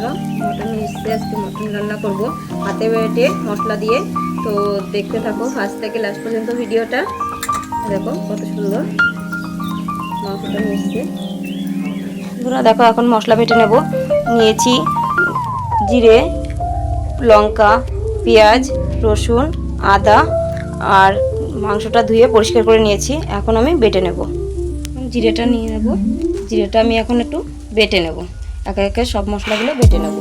বন্ধুরা মটন এসছে আজকে মটন রান্না করব। হাতে বেটে মশলা দিয়ে। তো দেখতে থাকো, ফার্স্ট থেকে লাস্ট পর্যন্ত ভিডিওটা। দেখো কত সুন্দর নিয়ে এসছে বন্ধুরা, দেখো, এখন মশলা বেটে নেব। নিয়েছি জিরে, লঙ্কা, পেঁয়াজ, রসুন, আদা, আর মাংসটা ধুয়ে পরিষ্কার করে নিয়েছি। এখন আমি বেটে নেব। জিরেটা নিয়ে নেব। জিরেটা আমি এখন একটু বেটে নেব। একে একে সব মশলাগুলো বেটে নেব।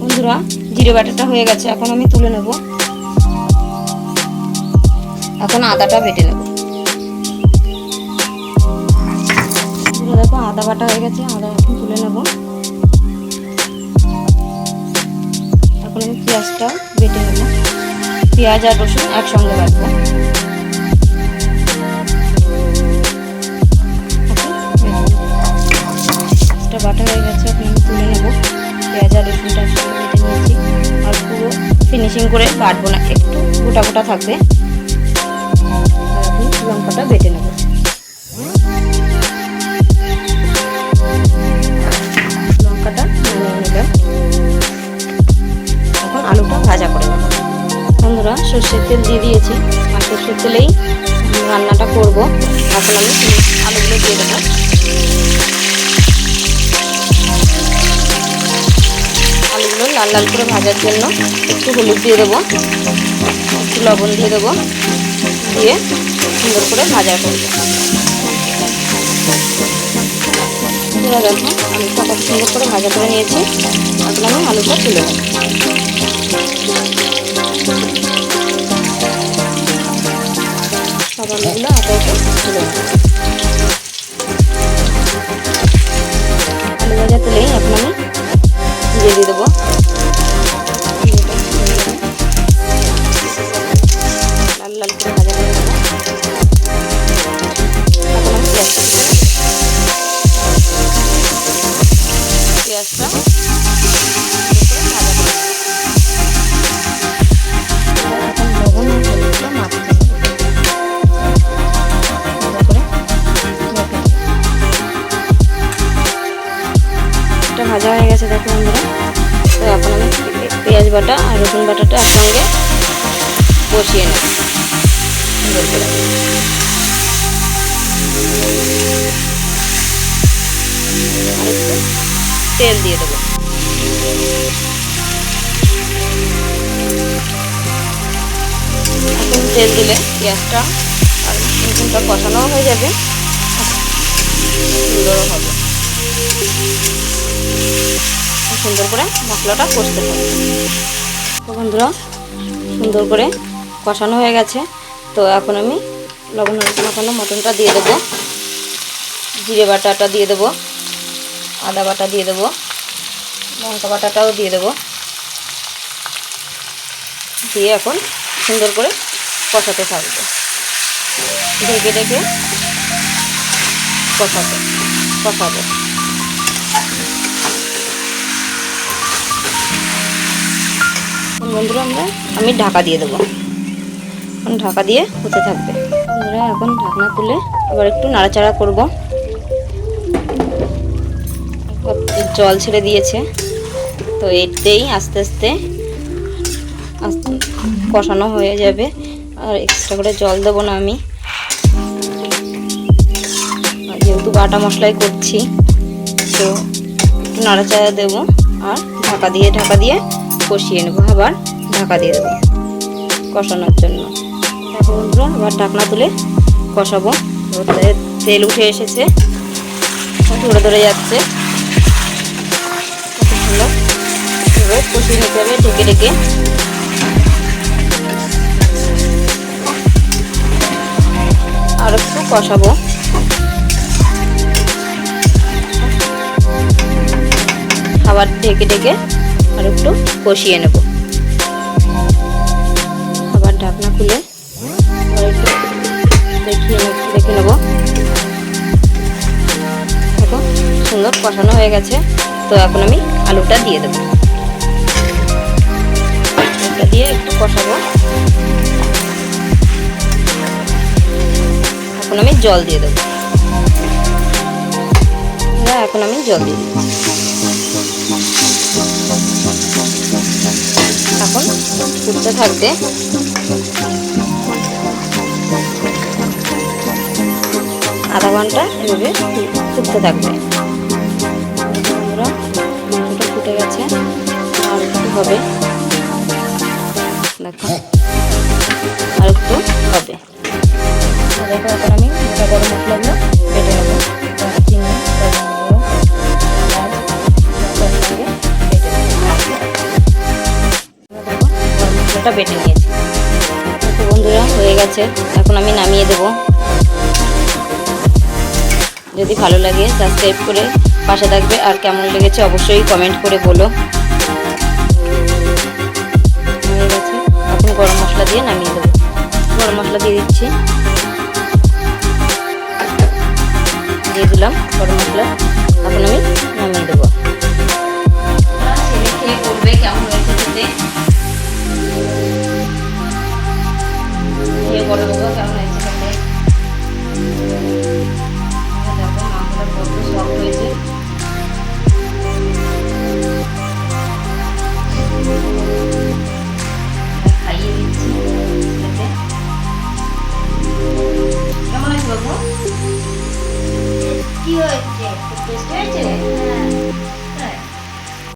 বন্ধুরা, জিরে বাটাটা হয়ে গেছে, এখন আমি তুলে নেব। এখন আদাটা বেটে নেব। দেখো, আদা বাটা হয়ে গেছে, আদা এখন তুলে নেব। এখন আমি পেঁয়াজটা বেটে নেব। পেঁয়াজ আর রসুন একসঙ্গে বাটবো। বাটা হয়ে গেছে, এখন আমি তুলে নেব। পেঁয়াজ আর রসুনটা বেটে নিয়েছি। আর পুরো ফিনিশিং করে কাটবো না, একটু গোটা গোটা থাকবে। লঙ্কাটা বেটে নেব। লঙ্কাটা এখন আলুটা ভাজা করে সর্ষের তেল দিয়ে দিয়েছি। আর সর্ষের তেলেই রান্নাটা করব। এখন আমি আলুগুলো দিয়ে দেবো। লাল লাল করে ভাজার জন্য একটু হলুদ দিয়ে দেবো। একটু লবণ দিয়ে দেবো। দিয়ে সুন্দর করে ভাজা করব বন্ধুরা দেখো আলুটা সুন্দর করে ভাজা করে নিয়েছি। এখন আমি আলুটা তুলে দেবো আলু ভাজা তুলেই এখন আমি দিয়ে দেবো। ভাজা হয়ে গেছে দেখো বন্ধুরা। তো এখন আমি পেঁয়াজ বাটা আর রসুন বাটাটা একসঙ্গে কষিয়ে নেব। তেল দিয়ে দেবো। এখন তেল দিলে পেঁয়াজটা আর রসুনটা কষানোও হয়ে যাবে। সুন্দরও হবে সুন্দর করে মশলাটা কষতে হবে। তো বন্ধুরা, সুন্দর করে কষানো হয়ে গেছে। তো এখন আমি লবণ হলুদ মাখানো মটনটা দিয়ে দেবো। জিরে বাটাটা দিয়ে দেবো। আদা বাটা দিয়ে দেবো। লঙ্কা বাটাটাও দিয়ে দেবো। দিয়ে এখন সুন্দর করে কষাতে থাকবে। ঢেকে ঢেকে কষাতে কষাবো। বন্ধুরা, আমরা আমি ঢাকা দিয়ে দেবো। এখন ঢাকা দিয়ে হতে থাকবে। বন্ধুরা, এখন ঢাকনা তুলে আবার একটু নাড়াচাড়া করব। জল ছেড়ে দিয়েছে। তো এতেই আস্তে আস্তে আস্তে কষানো হয়ে যাবে। আর এক্সট্রা করে জল দেবো না আমি। যেহেতু বাটা মশলাই করছি, তো একটু নাড়াচাড়া দেবো। আর ঢাকা দিয়ে ঢাকা দিয়ে কষিয়ে নেব, আবার ঢাকা দিয়ে দেবো কষানোর জন্য। দেখো বন্ধুরা, আবার ঢাকনা তুলে কষাবো। তেল উঠে এসেছে ধরে ধরে যাচ্ছে। কষিয়ে নিতে হবে ঢেকে ঢেকে। আর একটু কষাবো। আবার ঢেকে ঢেকে আর একটু কষিয়ে নেব। আবার ঢাকনা খুলে দেখিয়ে দেখে নেব। দেখো, সুন্দর কষানো হয়ে গেছে। তো এখন আমি আলুটা দিয়ে দেবো। আলুটা দিয়ে একটু কষাবো। এখন আমি জল দিয়ে দেবো। এখন আমি জল দিয়ে দিচ্ছি। এখন ফুটতে থাকবে। আধা ঘণ্টা এভাবে ফুটতে থাকবে। ফুটে গেছে। আর একটু হবে? দেখো। আর একটু হবে। দেখো মশলাটা বেটে নিয়েছি। বন্ধুরা, হয়ে গেছে। এখন আমি নামিয়ে দেব। যদি ভালো লাগে সাবস্ক্রাইব করে পাশে থাকবে। আর কেমন লেগেছে, অবশ্যই কমেন্ট করে বলো। হয়ে গেছে। এখন গরম মশলা দিয়ে নামিয়ে দেবো। গরম মশলা দিয়ে দিচ্ছি। দিয়ে দিলাম গরম মশলা। এখন আমি নামিয়ে দেবো।